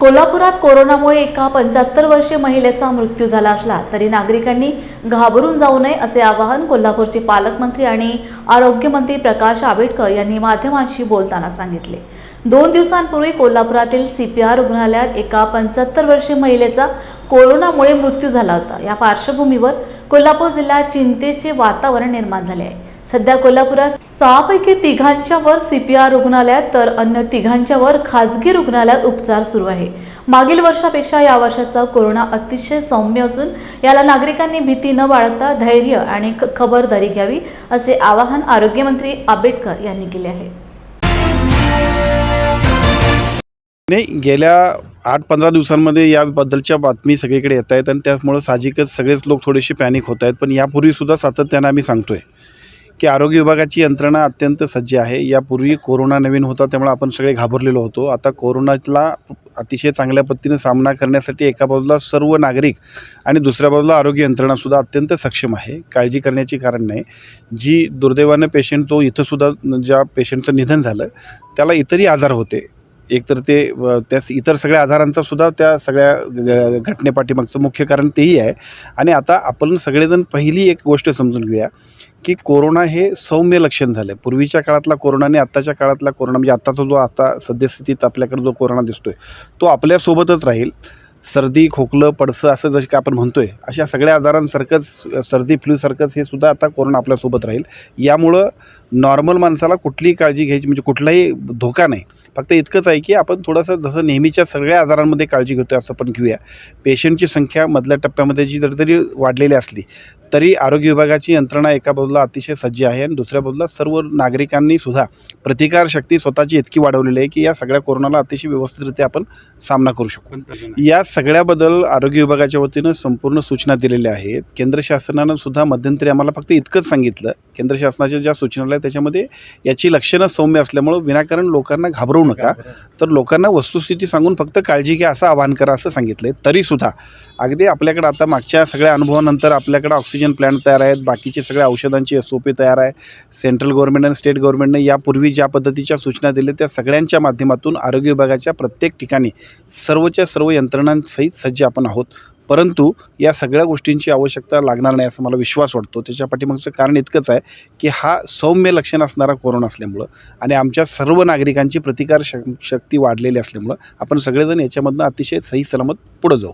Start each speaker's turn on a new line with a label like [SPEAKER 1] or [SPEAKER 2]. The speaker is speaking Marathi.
[SPEAKER 1] कोल्हापुरात कोरोनामुळे एका पंच्याहत्तर वर्षीय महिलेचा मृत्यू झाला असला तरी नागरिकांनी घाबरून जाऊ नये असे आवाहन कोल्हापूरचे पालकमंत्री आणि आरोग्यमंत्री प्रकाश आंबेडकर यांनी माध्यमांशी बोलताना सांगितले. दोन दिवसांपूर्वी कोल्हापुरातील सीपीआर रुग्णालयात एका पंच्याहत्तर वर्षीय महिलेचा कोरोनामुळे मृत्यू झाला होता. या पार्श्वभूमीवर कोल्हापूर जिल्ह्यात चिंतेचे वातावरण निर्माण झाले आहे. सध्या कोल्हापुरात सहापैकी तिघांच्यावर सी पी सीपीआर रुग्णालयात तर अन्य तिघांच्यावर खासगी रुग्णालयात उपचार सुरू आहे. मागील वर्षापेक्षा या वर्षाचा कोरोना अतिशय सौम्य असून याला नागरिकांनी भीती न बाळगता धैर्य आणि ख- खबरदारी घ्यावी असे आवाहन आरोग्यमंत्री आंबेडकर यांनी केले आहे.
[SPEAKER 2] नाही गेल्या आठ पंधरा दिवसांमध्ये याबद्दलच्या बातमी सगळीकडे येत आहेत आणि त्यामुळं साहजिकच सगळेच लोक थोडेसे पॅनिक होत आहेत पण यापूर्वीसुद्धा सातत्यानं आम्ही सांगतो आहे की आरोग्य विभागाची यंत्रणा अत्यंत सज्ज आहे. यापूर्वी कोरोना नवीन होता त्यामुळे आपण सगळे घाबरलेलो होतो. आता कोरोनाला अतिशय चांगल्या पद्धतीने सामना करण्यासाठी एका बाजूला सर्व नागरिक आणि दुसऱ्या बाजूला आरोग्य यंत्रणासुद्धा अत्यंत सक्षम आहे. काळजी करण्याची कारण नाही. जी दुर्दैवानं पेशंट तो इथंसुद्धा ज्या पेशंटचं निधन झालं त्याला इतरही आजार होते. एकतर ते त्या इतर सगळ्या आधारांचा सुद्धा त्या सगळ्या ग- घटनेपाठीमागचं मुख्य कारण तेही आहे. आणि आता आपण सगळेजण पहिली एक गोष्ट समजून घेऊया की कोरोना हे सौम्य लक्षण झालं आहे पूर्वीच्या काळातला कोरोना आणि आत्ताच्या काळातला कोरोना म्हणजे आत्ताचा जो आता सद्यस्थितीत आपल्याकडे जो कोरोना दिसतोय तो आपल्यासोबतच राहील. सर्दी खोकलं पडसं असं जसं की आपण म्हणतोय अशा सगळ्या आजारांसारखंच सर्दी फ्लूसारखंच हे सुद्धा आता कोरोना आपल्यासोबत राहील. यामुळं नॉर्मल माणसाला कुठलीही काळजी घ्यायची म्हणजे कुठलाही धोका नाही. फक्त इतकंच आहे की आपण थोडंसं जसं नेहमीच्या सगळ्या आजारांमध्ये काळजी घेतो असं पण घेऊया. पेशंटची संख्या मधल्या टप्प्यामध्ये जी जरी तरी वाढलेली असली तरी आरोग्य विभागाची यंत्रणा एका बाजूला अतिशय सज्ज आहे आणि दुसऱ्या बाजूला सर्व नागरिकांनी सुद्धा प्रतिकारशक्ती स्वतःची इतकी वाढवलेली आहे की या सगळ्या कोरोनाला अतिशय व्यवस्थितरित्या आपण सामना करू शकू. या सगळ्याबद्दल आरोग्य विभागाच्या वतीनं संपूर्ण सूचना दिलेल्या आहेत. केंद्र शासनानं सुद्धा मध्यंतरी आम्हाला फक्त इतकंच सांगितलं केंद्र शासनाच्या ज्या सूचना आहेत त्याच्यामध्ये याची लक्षणं सौम्य असल्यामुळं विनाकारण लोकांना घाबरवू नका. तर लोकांना वस्तुस्थिती सांगून फक्त काळजी घ्या असं आवाहन करा असं सांगितलं आहे तरीसुद्धा अगदी आपल्याकडं आता मागच्या सगळ्या अनुभवानंतर आपल्याकडं ऑक्सिजन प्लॅन्ट तयार आहेत. बाकीचे सगळ्या औषधांची एस ओ पी तयार आहे. सेंट्रल गव्हर्नमेंट आणि स्टेट गव्हर्नमेंटने यापूर्वी ज्या पद्धतीच्या सूचना दिल्या त्या सगळ्यांच्या माध्यमातून आरोग्य विभागाच्या प्रत्येक ठिकाणी सर्वच्या सर्व यंत्रणांसहित सज्ज आपण आहोत. परंतु या सगळ्या गोष्टींची आवश्यकता लागणार नाही असं मला विश्वास वाटतो. त्याच्या पाठीमागचं कारण इतकंच आहे की हा सौम्य लक्षण असणारा कोरोना असल्यामुळं आणि आमच्या सर्व नागरिकांची प्रतिकार शक्ती वाढलेली असल्यामुळं आपण सगळेजण याच्यामधनं अतिशय सही सलामत पुढं जाऊ.